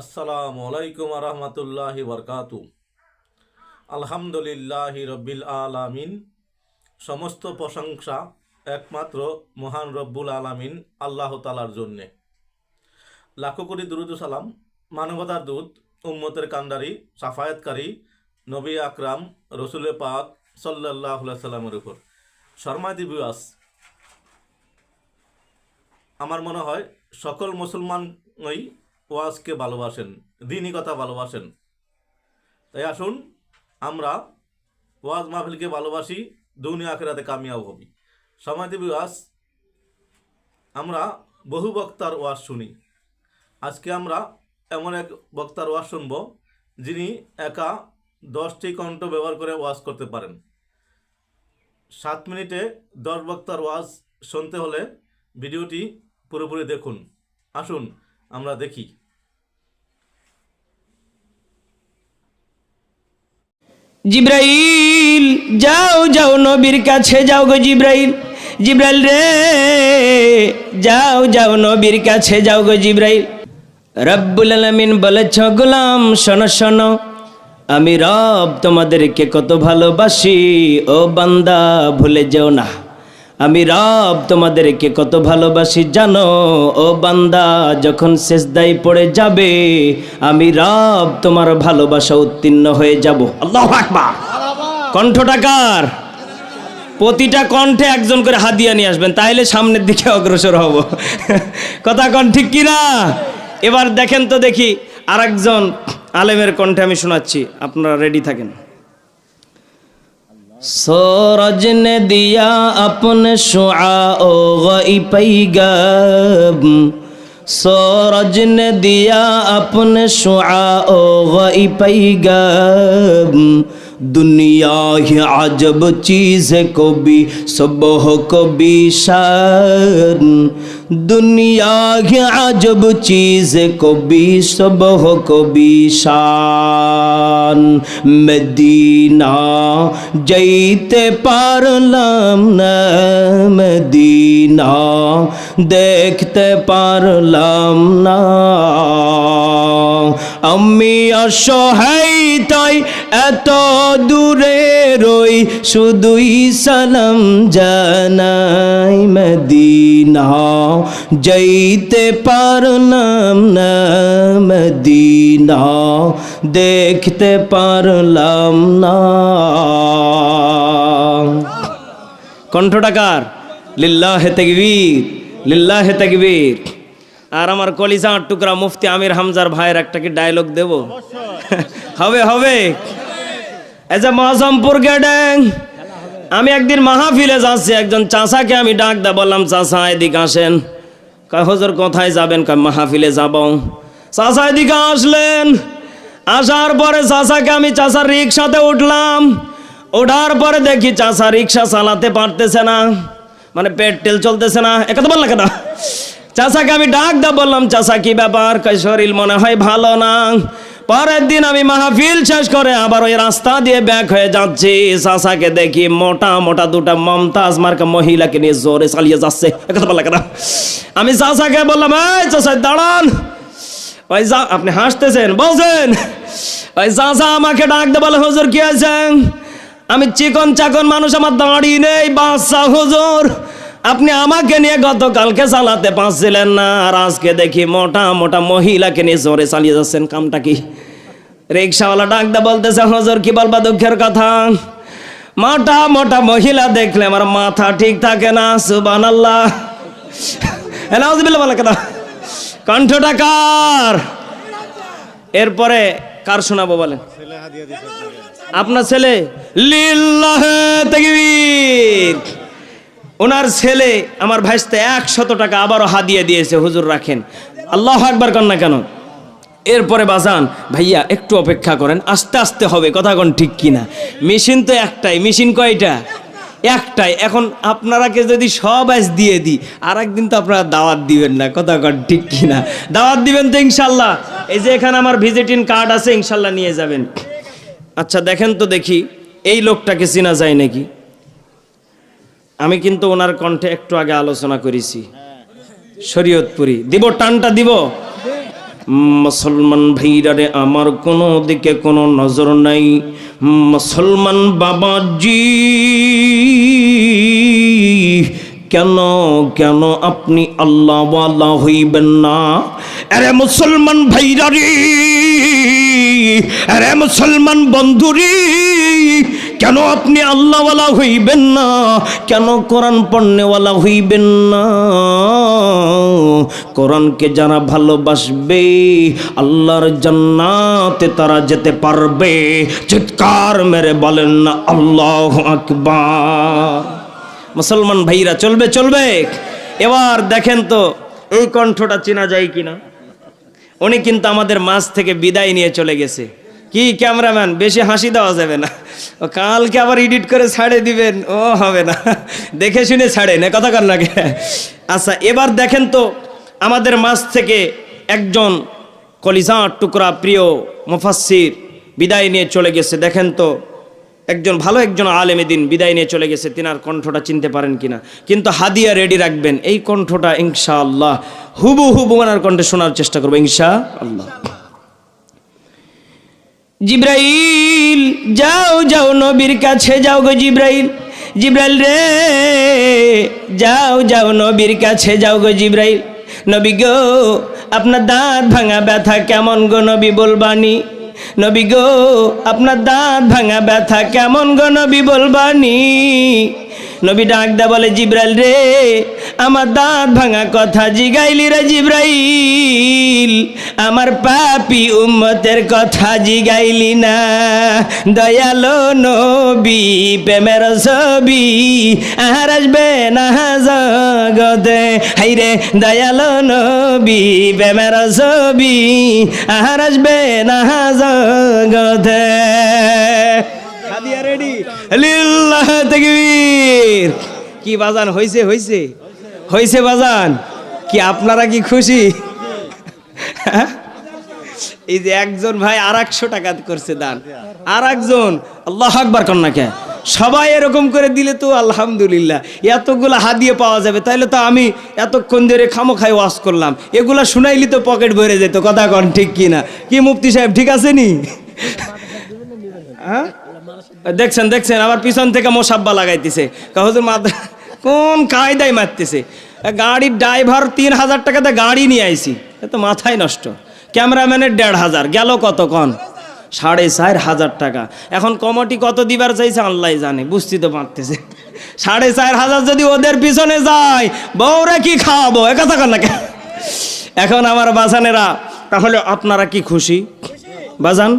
আসসালামু আলাইকুম রহমতুল্লাহি বরকাতু আলহামদুলিল্লাহি রব্বিল আলামিন। সমস্ত প্রশংসা একমাত্র মহান রব্বুল আলামিন আল্লাহ তালার জন্যে। লাখো কোটি দুরুদ সালাম। মানবতার দূত, উম্মতের কান্ডারি সাফায়াতকারী, নবী আকরাম রসুলে পাক সাল্লাহ সাল্লামের উপর। শর্মাদি বিবাস আমার মনে হয় সকল মুসলমানই ওয়াজকে ভালোবাসেন দিনই কথা ভালোবাসেন। তাই আসুন, আমরা ওয়াজ মাহফিলকে ভালোবাসি, দুনিয়া আখেরাতে কামিয়াব হবি। সমাধি ওয়াজ, আমরা বহু বক্তার ওয়াজ শুনি। আজকে আমরা এমন এক বক্তার ওয়াজ শুনব, যিনি একা দশটি কণ্ঠ ব্যবহার করে ওয়াজ করতে পারেন। সাত মিনিটে দশ বক্তার ওয়াজ শুনতে হলে ভিডিওটি পুরোপুরি দেখুন। আসুন, আমরা দেখি। জিব্রাইল, যাও যাও নবীর কাছে, যাও গো জিব্রাইল। জিব্রাইল রে, যাও যাও নবীর কাছে, যাও গো জিব্রাইল। রব্বুল আলামিন বলেছ, গোলাম, শোনো শোনো, আমি রব তোমাদেরকে কত ভালোবাসি। ও বান্দা, ভুলে যেও না। আমি রব তোমাদেরকে কত ভালোবাসি, জানো? ও বান্দা, যখন শেষ শেষদাই পড়ে যাবে, আমি রব তোমার ভালোবাসা উত্তীর্ণ হয়ে যাব। আল্লাহ কণ্ঠটাকার প্রতিটা কণ্ঠে একজন করে হাদিয়া নিয়ে আসবেন, তাইলে সামনের দিকে অগ্রসর হব। কথা কন ঠিক কিনা? এবার দেখেন তো দেখি, আরেকজন আলেমের কণ্ঠে আমি শোনাচ্ছি, আপনারা রেডি থাকেন। सूरज ने दिया अपने शुआ ओ गई पैगम सूरज ने दिया अपने शुआ ओ गई पैगम दुनिया ही अजब चीज़ को भी सुबह को भी शान दुनिया ही अजब चीज़ को भी सुबह को भी शान মদিনা যাইতে পারলাম না মদিনা দেখতে পারলাম না আমি অসহায়, তাই এত দূরে রই শুধুই সালাম জানাই মদিনা। যাইতে পারলাম না মদিনা, দেখতে পারলাম না। কণ্ঠটাকার লিল্লাহে তাকবীর লিল্লাহে তাকবীর। আর আমার কলিজা টুকরা মুফতি আমির হামজার ভাইয়ের একটা কি ডায়লগ দেব? হবে হবে। এজ মহাজমপুর গেডেং আমি একদিন মাহফিলে যাচ্ছি, একজন চাষাকে আমি ডাক দা বললাম চাষা এদিকে আসেন। হজর, কোথায় যাবেন? কয়, মাহফিলে যাব। চাষা এদিকে আসলেন। আসার পরে চাষাকে আমি চাষার রিক্সাতে উঠলাম। ওঠার পরে দেখি চাষা রিক্সা চালাতে পারতেছে না মানে পেট্রোল চলতেছে না। একথা বললা কেন চাষাকে আমি ডাক দা বললাম চাষা কি ব্যাপার? কয় শরীর মনে হয় ভালো না? পরের দিন আমি মাহফিল শেষ করে আবার ওই রাস্তা দিয়ে ব্যাক হয়ে যাচ্ছি। চাষাকে দেখি মোটা মোটা দুটা মমতাজ মার্কা মহিলাকে নিয়ে জোরে চালিয়ে যাচ্ছে। একথা বললা কেন? আমি চাষাকে বললাম, এই চাষা দাঁড়ান। ওই যা, আপনি হাসতেছেন, বলছেন। ওই চাষা আমাকে ডাক দে বলে, হুজুর, কি আছে আমি চিকন চাকন মানুষ, আমার দাঁড়িয়ে নেই, বাচ্চা, হুজুর। আপনি আমাকে নিয়ে গতকালকে চালাতে পারছিলেন না, আর আজকে দেখি মোটা মোটা মহিলাকে নিয়ে জোরে চালিয়ে যাচ্ছেন। কামটা কি? রিক্সাওয়ালা ডাকদা বলতেছে, হজর, কি বলবা দুঃখের কথা? মোটা মোটা মহিলা দেখলে আমার মাথা ঠিক থাকে না সুবান আল্লাহ কণ্ঠটা কার? এরপরে কার শোনাবো বলেন? আপনার ছেলে? লিল্লাহে তাকবীর। ওনার ছেলে আমার ভাইস্তে একশত টাকা আবারও হাদিয়ে দিয়েছে, হুজুর রাখেন। আল্লাহ একবার কন না কেন? এরপরে বাজান, ভাইয়া, একটু অপেক্ষা করেন, আস্তে আস্তে হবে, কথা কোন ঠিক কিনা? মেশিন তো একটাই, মেশিন কয়টা? একটাই। এখন আপনারাকে যদি সব আজ দিয়ে দিই আর একদিন তো আপনারা দাওয়াত দিবেন না, কথা কন ঠিক কিনা? দাওয়াত দিবেন তো ইনশাল্লাহ। এই যে এখানে আমার ভিজিটিং কার্ড আছে, ইনশাল্লাহ নিয়ে যাবেন। আচ্ছা দেখেন তো দেখি, এই লোকটাকে চেনা যায় নাকি? আমি কিন্তু ওনার কণ্ঠে একটু আগে আলোচনা করেছি। শরীয়তপুরি। দিব, টানটা দিব? মুসলমান ভাইরারে আমার কোনো দিকে কোনো নজর নাই। মুসলমান বাবাজি, কেন কেন আপনি আল্লাহওয়ালা হইবেন না? আরে মুসলমান ভাইরারে, আরে মুসলমান বন্ধুরি কেন আপনি আল্লাহওয়ালা হইবেন না? কেন কোরআন পড়নেওয়ালা হইবেন না? কোরআনকে যারা ভালোবাসবে, আল্লাহর জান্নাতে তারা যেতে পারবে। চিৎকার মেরে বলেন না, আল্লাহ আকবার। মুসলমান ভাইরা, চলবে চলবে। এবার দেখেন তো, এই কণ্ঠটা চেনা যায় কিনা? উনি কিন্তু আমাদের মাঝ থেকে বিদায় নিয়ে চলে গেছে। কি ক্যামেরাম্যান? বেশি হাসি দেওয়া যাবে না। ও কালকে আবার এডিট করে ছাড়ে দিবেন, ও হবে না। দেখে শুনে ছাড়েন কথা কর লাগে আচ্ছা এবার দেখেন তো আমাদের মাঝ থেকে একজন কলিজার টুকরা প্রিয় মুফাসির বিদায় নিয়ে চলে গেছে। দেখেন তো, একজন ভালো একজন আলেমে দিন বিদায় নিয়ে চলে গেছে। তিনার কণ্ঠটা চিনতে পারেন কিনা। কিন্তু হাদিয়া রেডি রাখবেন, এই কণ্ঠটা ইনশা আল্লাহ হুবু হুবু ওনার কণ্ঠে শোনার চেষ্টা করব ইনশা আল্লাহ জিব্রাইল, যাও যাও নবীর কাছে, যাও গো জিব্রাইল। জিব্রাইল রে, যাও যাও নবীর কাছে, যাও গো জিব্রাইল। নবী গো, আপনার দাঁত ভাঙা ব্যথা কেমন গো নবী বলবানি নবী গো, আপনার দাঁত ভাঙা ব্যথা কেমন গো নবী বলবানি নবী ডাক দা বলে, জিব্রাইল রে আমার দাঁত ভাঙা কথা জিগাইলি রে জিব্রাইল। আমার পাপি উম্মতের কথা জিগাইলি না। দয়ালো নবী, প্রেমের ছবি, আর আসবে না জগতে। হাইরে, দয়ালো নবী, প্রেমের ছবি, আর আসবে না জগতে। হাদিয়া রেডি। লিল্লাহ তাকবীর। কি বাজান হইছে হইছে। হইছে বাজান? কি আপনারা কি খুশি? হ্যাঁ? এই যে একজন ভাই আর টাকা করছে দান। আর একজন আল্লাহ আকবার কন্যাকে। সবাই এরকম করে দিলে তো আলহামদুলিল্লাহ। এতগুলো হাদিয়ে পাওয়া যাবে, তাইলে তো আমি এতক্ষণ ধরে খামো খাই ওয়াশ করলাম। এগুলা শুনাইলি তো পকেট ভরে যেত, কথা কন ঠিক কি না? কি মুফতি সাহেব, ঠিক আছে নি? হ্যাঁ? দেখছেন দেখছেন, আবার পিছন থেকে মোসাব্বা লাগাইতেছে। কাহুজুর মাদ কোন কায়দায় মারতেছে? গাড়ির ড্রাইভার তিন হাজার টাকাতে গাড়ি নিয়ে আইছি। তো মাথায় নষ্ট। ক্যামেরাম্যানের দেড় হাজার। গেল কত কন? সাড়ে চার হাজার টাকা। এখন কমিটি কত দিবার চাইছে আল্লাহ জানে, বুঝতে তো পারতেছে। সাড়ে চার হাজার যদি ওদের পিছনে যায়, বউরা কি খাওয়াবো? এ কথা কন না? এখন আমার বাজানেরা, তাহলে আপনারা কি খুশি? বাজান?